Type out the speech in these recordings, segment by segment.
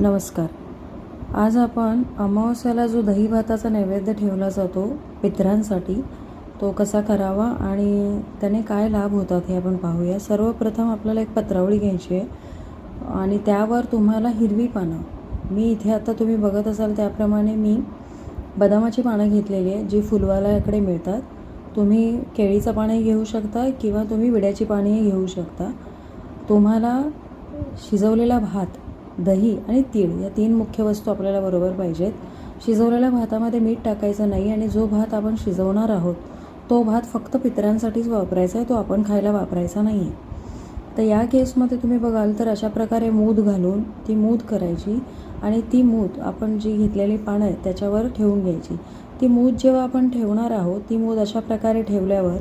नमस्कार. आज आपण अमावस्याला जो दही भाताचा नैवेद्य ठेवला जातो पितरांसाठी तो कसा करावा आणि त्याने काय लाभ होतात हे आपण पाहूया. सर्वप्रथम आपल्याला एक पत्रावळी घ्यायची आहे आणि त्यावर तुम्हाला हिरवी पानं. मी इथे आता तुम्ही बघत असाल त्याप्रमाणे मी बदामाची पानं घेतलेली आहे जी फुलवाल्याकडे मिळतात. तुम्ही केळीचं पाणी घेऊ शकता किंवा तुम्ही विड्याची पानेही घेऊ शकता. तुम्हाला शिजवलेला भात दही आणि तीळ या तीन मुख्य वस्तू आपल्याला बरोबर पाहिजेत. शिजवलेल्या भातामध्ये मीठ टाकायचं नाही आणि जो भात आपण शिजवणार आहोत तो भात फक्त पितरांसाठीच वापरायचा आहे तो आपण खायला वापरायचा नाही आहे तर या केसमध्ये तुम्ही बघाल तर अशा प्रकारे मूद घालून ती मूद करायची आणि ती मूद आपण जी घेतलेली पानं आहेत त्याच्यावर ठेवून घ्यायची. ती मूद जेव्हा आपण ठेवणार आहोत ती मूद अशा प्रकारे ठेवल्यावर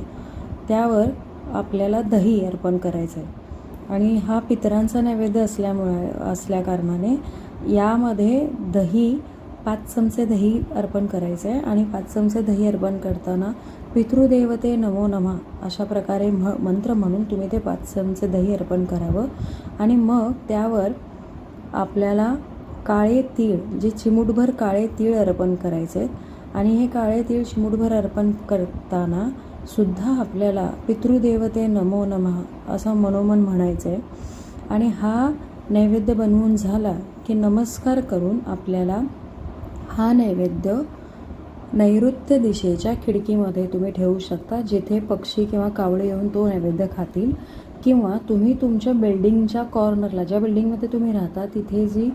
त्यावर आपल्याला दही अर्पण करायचं आहे आणि हा पितरांचा नैवेद्य असल्यामुळे असल्या कारणाने यामध्ये दही पाच चमचे दही अर्पण करायचं आहे आणि पाच चमचे दही अर्पण करताना पितृदेवते नमो नमा अशा प्रकारे म्ह मंत्र म्हणून तुम्ही ते पाच चमचे दही अर्पण करावं. आणि मग त्यावर आपल्याला काळे तीळ जे चिमूटभर काळे तीळ अर्पण करायचे आहेत आणि हे काळे तीळ चिमूटभर अर्पण करताना सुद्धा आपल्याला पितृदेवते नमो नमः असं मनोमन म्हणायचं आहे आणि हा नैवेद्य बनवून झाला की नमस्कार करून आपल्याला हा नैवेद्य नैऋत्य दिशेच्या खिडकीमध्ये तुम्ही ठेवू शकता जिथे पक्षी किंवा कावळे येऊन तो नैवेद्य खातील. किंवा तुम्ही तुमच्या बिल्डिंगच्या कॉर्नरला ज्या बिल्डिंगमध्ये तुम्ही राहता तिथे जी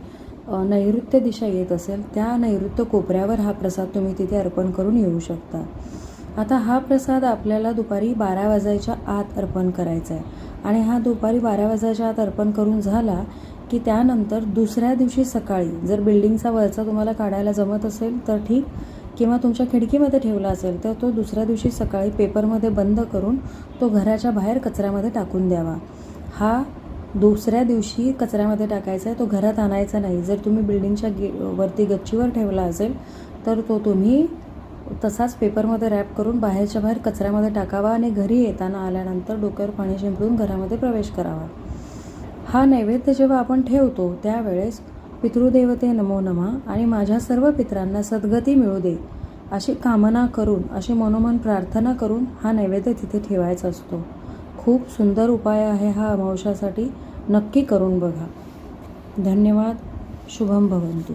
नैऋत्य दिशा येत असेल त्या नैऋत्य कोपऱ्यावर हा प्रसाद तुम्ही तिथे अर्पण करून येऊ शकता. आता हा प्रसाद आपल्याला दुपारी बारा वाजायच्या आत अर्पण करायचा आहे आणि हा दुपारी बारा वाजायच्या आत अर्पण करून झाला की त्यानंतर दुसऱ्या दिवशी सकाळी जर बिल्डिंगचा वरचा तुम्हाला काढायला जमत असेल तर ठीक किंवा तुमच्या खिडकीमध्ये ठेवला असेल तर तो दुसऱ्या दिवशी सकाळी पेपरमध्ये बंद करून तो घराच्या बाहेर कचऱ्यामध्ये टाकून द्यावा. हा दुसऱ्या दिवशी कचऱ्यामध्ये टाकायचा आहे तो घरात आणायचा नाही. जर तुम्ही बिल्डिंगच्या गे वरती गच्चीवर ठेवला असेल तर तो तुम्ही तसाच पेपरमध्ये रॅप करून बाहेरच्या बाहेर कचऱ्यामध्ये टाकावा आणि घरी येताना आल्यानंतर डोक्यावर पाणी शिंपडून घरामध्ये प्रवेश करावा. हा नैवेद्य जेव्हा आपण ठेवतो त्यावेळेस पितृदेवते नमो नमा आणि माझ्या सर्व पित्रांना सद्गती मिळू दे अशी कामना करून अशी मनोमन प्रार्थना करून हा नैवेद्य तिथे ठेवायचा असतो. खूप सुंदर उपाय आहे हा अमावशासाठी नक्की करून बघा. धन्यवाद. शुभम भवंतू.